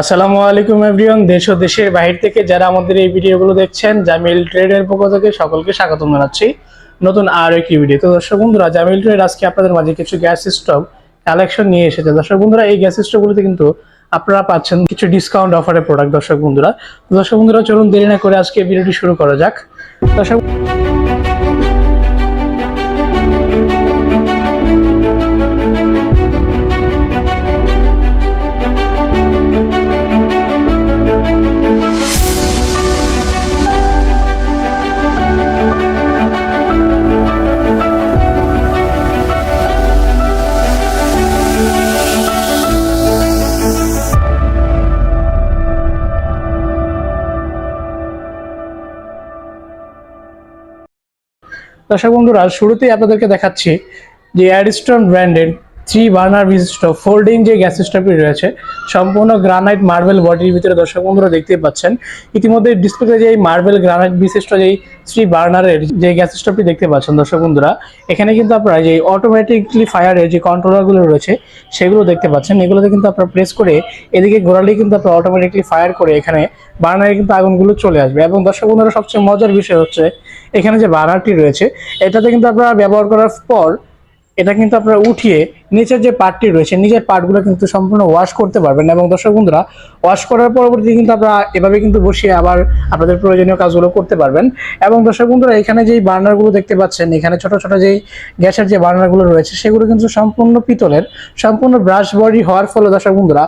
আসসালামু আলাইকুম এভরিওয়ান, দেশ ও দেশের বাহির থেকে যারা আমাদের এই ভিডিওগুলো দেখছেন, জামিল ট্রেডের পক্ষ থেকে সকলকে স্বাগত জানাচ্ছি। নতুন আর একটি ভিডিও। তো দর্শক বন্ধুরা, জামিল ট্রেড আজকে আপনাদের মাঝে কিছু গ্যাস স্টক কালেকশন নিয়ে এসেছে। দর্শক বন্ধুরা, এই গ্যাস স্টকগুলোতে কিন্তু আপনারা পাচ্ছেন কিছু ডিসকাউন্ট অফারের প্রোডাক্ট দর্শক বন্ধুরা। দর্শক বন্ধুরা, চলুন দেরি না করে আজকে ভিডিওটি শুরু করা যাক। দর্শক দর্শক বন্ধুরা শুরুতেই আপনাদেরকে দেখাচ্ছি যে অ্যারিস্টন ব্র্যান্ডের থ্রি বার্নার বিশিষ্ট ফোল্ডিং যে গ্যাস স্টোভটি রয়েছে, সম্পূর্ণ গ্রানাইট মার্বেল বডির ভিতরে দর্শক বন্ধুরা দেখতেই পাচ্ছেন। ইতিমধ্যে ডিসপ্লেতে যে মার্বেল গ্রানাইট বিশিষ্ট যেই থ্রি বার্নারের যে গ্যাস স্টোভটি দেখতে পাচ্ছেন দর্শক বন্ধুরা, এখানে কিন্তু আপনারা যে অটোমেটিকলি ফায়ারের যে কন্ট্রোলারগুলো রয়েছে, সেগুলো দেখতে পাচ্ছেন। এগুলোতে কিন্তু আপনারা প্রেস করে এদিকে ঘোরালেই কিন্তু আপনারা অটোমেটিকলি ফায়ার করে এখানে বার্নারে কিন্তু আগুনগুলো চলে আসবে। এবং দর্শক বন্ধুরা, সবচেয়ে মজার বিষয় হচ্ছে, এখানে যে বার্নারটি রয়েছে, এটাতে কিন্তু আপনারা ব্যবহার করার পর এটা কিন্তু আপনারা উঠিয়ে নিচের যে পার্টটি রয়েছে, নিচের পার্টগুলো কিন্তু সম্পূর্ণ ওয়াশ করতে পারবেন। এবং দর্শক বন্ধুরা ওয়াশ করার পরবর্তী কিন্তু আপনারা এভাবে কিন্তু বসিয়ে আবার আপনাদের প্রয়োজনীয় কাজগুলো করতে পারবেন। এবং দর্শক বন্ধুরা, এখানে যেই বার্নারগুলো দেখতে পাচ্ছেন, এখানে ছোট ছোট যেই গ্যাসের যে বার্নারগুলো রয়েছে, সেগুলো কিন্তু সম্পূর্ণ পিতলের, সম্পূর্ণ ব্রাশ বডি হওয়ার ফলে দর্শক বন্ধুরা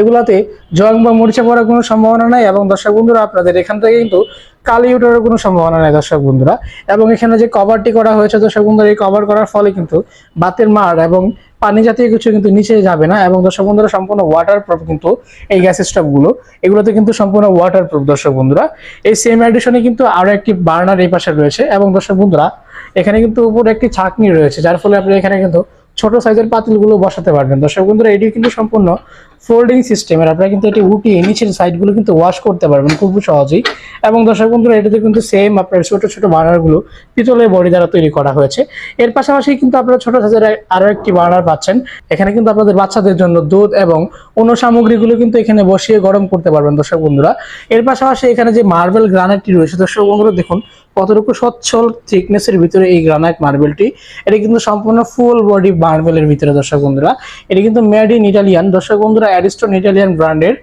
এগুলাতে জং বা মরিচা পড়ার কোনো সম্ভাবনা নাই এবং দর্শক বন্ধুরা, আপনাদের এখান থেকে কিন্তু কালি উঠার কোনো সম্ভাবনা নাই দর্শক বন্ধুরা। এবং এখানে যে কভারটি করা হয়েছে দর্শক বন্ধুরা, এই কভার করার ফলে কিন্তু বাতের মার এবং পানি জাতীয় কিছু কিন্তু নিচে যাবে না এবং দর্শক বন্ধুরা, সম্পূর্ণ ওয়াটার প্রুফ কিন্তু এই গ্যাস স্টোভগুলো এগুলোতে কিন্তু সম্পূর্ণ ওয়াটার প্রুফ দর্শক বন্ধুরা। এই সেম এডিশনে কিন্তু আরও একটি বার্নার এই পাশে রয়েছে এবং দর্শক বন্ধুরা, এখানে কিন্তু উপরে একটি ছাকনি রয়েছে, যার ফলে আপনি এখানে কিন্তু ছোট সাইজের পাতিলগুলো বসাতে পারবেন। দর্শক বন্ধুরা এটি কিন্তু সম্পূর্ণ ফোল্ডিং সিস্টেমের। আপনারা কিন্তু এটি উঠিয়ে নিচের সাইডগুলো কিন্তু ওয়াশ করতে পারবেন খুব সহজেই। এবং দর্শক বন্ধুরা, এটাতে কিন্তু সেম আপনার ছোট ছোট বার্নারগুলো পিতলের বডি দ্বারা তৈরি করা হয়েছে। এর পাশাপাশি কিন্তু আপনারা ছোট সাইজের আরও একটি বার্নার পাচ্ছেন। এখানে কিন্তু আপনাদের বাচ্চাদের জন্য দুধ এবং অন্য সামগ্রীগুলো কিন্তু এখানে বসিয়ে গরম করতে পারবেন দর্শক বন্ধুরা। এর পাশাপাশি এখানে যে মার্বেল গ্রানাইটটি রয়েছে, দর্শক বন্ধুরা, দেখুন কতটুকু সচ্ছল থিকনেসের ভিতরে এই গ্রানাইট মার্বেলটি। এটি কিন্তু সম্পূর্ণ ফুল বডি মার্বেলের ভিতরে, দর্শক বন্ধুরা। এটি কিন্তু মেড ইন ইটালিয়ান দর্শক বন্ধুরা অ্যারিস্টন ইটালিয়ান ব্র্যান্ডের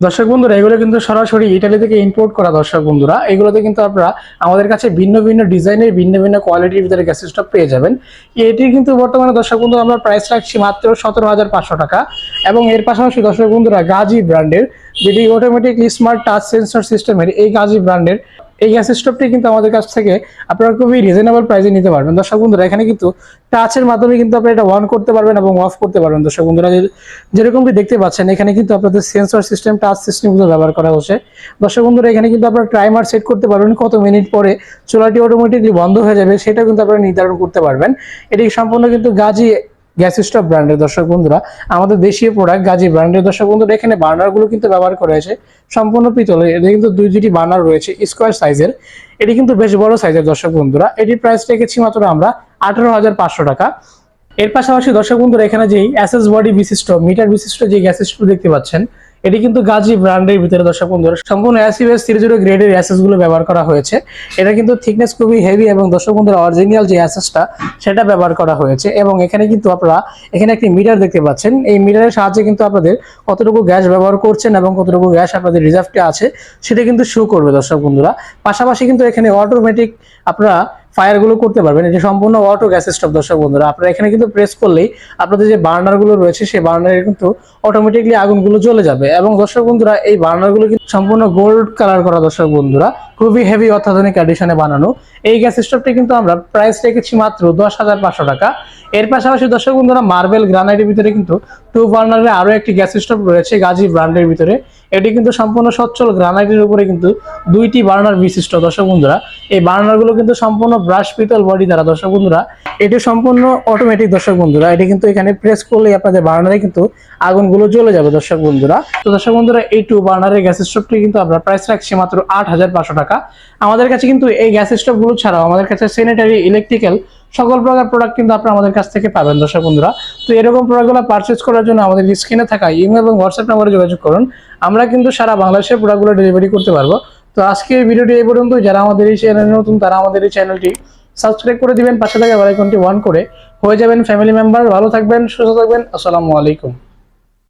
দর্শক বন্ধুরা, এগুলো কিন্তু সরাসরি ইটালি থেকে ইম্পোর্ট করা দর্শক বন্ধুরা। এগুলোতে কিন্তু আপনারা আমাদের কাছে ভিন্ন ভিন্ন ডিজাইনের, ভিন্ন ভিন্ন কোয়ালিটির ভিতরে গ্যাস স্টোভ পেয়ে যাবেন। এটির কিন্তু বর্তমানে দর্শক বন্ধু আমরা প্রাইস রাখছি মাত্র সতেরো হাজার পাঁচশো টাকা। এবং এর পাশাপাশি দর্শক বন্ধুরা গাজি ব্র্যান্ডের যেটি অটোমেটিক স্মার্ট টাচ সেন্সর সিস্টেমের এই গাজি ব্র্যান্ডের এই গ্যাস স্টোভটি কিন্তু আমাদের কাছ থেকে আপনারা খুবই রিজনেবল প্রাইসে নিতে পারবেন। দর্শক বন্ধুরা, এখানে কিন্তু টাচের মাধ্যমে কিন্তু আপনি এটা অন করতে পারবেন এবং অফ করতে পারবেন। দর্শক বন্ধুরা যেরকমটি দেখতে পাচ্ছেন, এখানে কিন্তু আপনাদের সেন্সর সিস্টেম টাচ সিস্টেমগুলো ব্যবহার করা হচ্ছে। দর্শক বন্ধুরা, এখানে কিন্তু আপনারা টাইমার সেট করতে পারবেন। কত মিনিট পরে চুলাটি অটোমেটিকলি বন্ধ হয়ে যাবে সেটা কিন্তু আপনারা নির্ধারণ করতে পারবেন। এটি সম্পূর্ণ কিন্তু গাজি গ্যাস স্টোভ ব্র্যান্ডের দর্শক বন্ধুরা, আমাদের দেশীয় প্রোডাক্ট গাজী ব্র্যান্ডের দর্শক বন্ধুরা, এখানে বার্নারগুলো কিন্তু ব্যবহার করা হয়েছে। সম্পূর্ণ পিতলের এতে কিন্তু দুই দুটি বার্নার রয়েছে, স্কোয়ার সাইজের। এটি কিন্তু বেশ বড় সাইজের দর্শক বন্ধুরা। এটির প্রাইস রেখেছি মাত্র আমরা আঠারো হাজার পাঁচশো টাকা। এর পাশাপাশি দর্শক বন্ধুরা, এখানে যেই অ্যাসেস বডি বিশিষ্ট মিটার বিশিষ্ট যে গ্যাস স্টোভ দেখতে পাচ্ছেন এটি কিন্তু গাজি ব্র্যান্ডের ভিতরে দর্শক বন্ধুরা, সম্পূর্ণ অ্যাসিভেস থ্রি জিরো গ্রেডের অ্যাসেসগুলো ব্যবহার করা হয়েছে। এটা কিন্তু থিকনেস খুবই হেভি এবং দর্শক বন্ধুরা অরিজিনাল যে অ্যাসেসটা সেটা ব্যবহার করা হয়েছে। এবং এখানে কিন্তু আপনারা, এখানে একটি মিটার দেখতে পাচ্ছেন। এই মিটারের সাহায্যে কিন্তু আপনাদের কতটুকু গ্যাস ব্যবহার করছেন এবং কতটুকু গ্যাস আপনাদের রিজার্ভটি আছে, সেটা কিন্তু শো করবে দর্শক বন্ধুরা। পাশাপাশি কিন্তু এখানে অটোমেটিক আপনারা ফায়ারগুলো করতে পারবেন। এটি সম্পূর্ণ অটো গ্যাস স্টোভ দর্শক বন্ধুরা, আপনারা এখানে কিন্তু প্রেস করলেই আপনাদের যে বার্নারগুলো রয়েছে, সেই বার্নারে কিন্তু অটোমেটিকলি আগুনগুলো জ্বলে যাবে। এবং দর্শক বন্ধুরা, এই বার্নারগুলো কিন্তু সম্পূর্ণ গোল্ড কালার করা, দর্শক বন্ধুরা, খুবই হেভি অত্যাধুনিক অ্যাডিশনে বানানো। এই গ্যাস স্টোভটি কিন্তু আমরা প্রাইস রেখেছি মাত্র দশ হাজার পাঁচশো টাকা। এর পাশাপাশি দর্শক বন্ধুরা মার্বেল গ্রানাইটের ভিতরে কিন্তু টু বার্নারের আরও একটি গ্যাস স্টোভ রয়েছে গাজী ব্র্যান্ডের ভিতরে। এটি কিন্তু সম্পূর্ণ সচ্ছল গ্রানাইটের উপরে কিন্তু দুইটি বার্নার বিশিষ্ট। দর্শক বন্ধুরা, এই বার্নারগুলো কিন্তু সম্পূর্ণ ব্রাশ পিতল বডি দ্বারা। দর্শক বন্ধুরা, এটি সম্পূর্ণ অটোমেটিক দর্শক বন্ধুরা, এটি কিন্তু এখানে প্রেস করলেই আপনাদের বার্নারে কিন্তু আগুনগুলো জ্বলে যাবে দর্শক বন্ধুরা। তো দর্শক বন্ধুরা, এই টু বার্নারের গ্যাস স্টোভটি কিন্তু আমরা প্রাইস রাখছি মাত্র আট হাজার পাঁচশো টাকা। আমাদের কাছে কিন্তু এই গ্যাস স্টোভগুলো ছাড়াও আমাদের কাছে স্যানিটারি ইলেকট্রিক্যাল সকল প্রকার প্রোডাক্ট কিন্তু আপনারা আমাদের কাছ থেকে পাবেন, দর্শক বন্ধুরা। তো এরকম প্রোডাক্টগুলো পারচেজ করার জন্য আমাদের স্ক্রিনে থাকা ইমেল এবং হোয়াটসঅ্যাপ নাম্বারে যোগাযোগ করুন। আমরা কিন্তু সারা বাংলাদেশের প্রোডাক্টগুলো ডেলিভারি করতে পারব। তো আজকে এই ভিডিওটি এই পর্যন্ত যারা আমাদের এই চ্যানেল নতুন, তারা আমাদের এই চ্যানেলটি সাবস্ক্রাইব করে দিবেন, পাশে থাকা বেলাইকনটি ওয়ান করে। হয়ে যাবেন ফ্যামিলি মেম্বার ভালো থাকবেন, সুস্থ থাকবেন। আসসালামু আলাইকুম।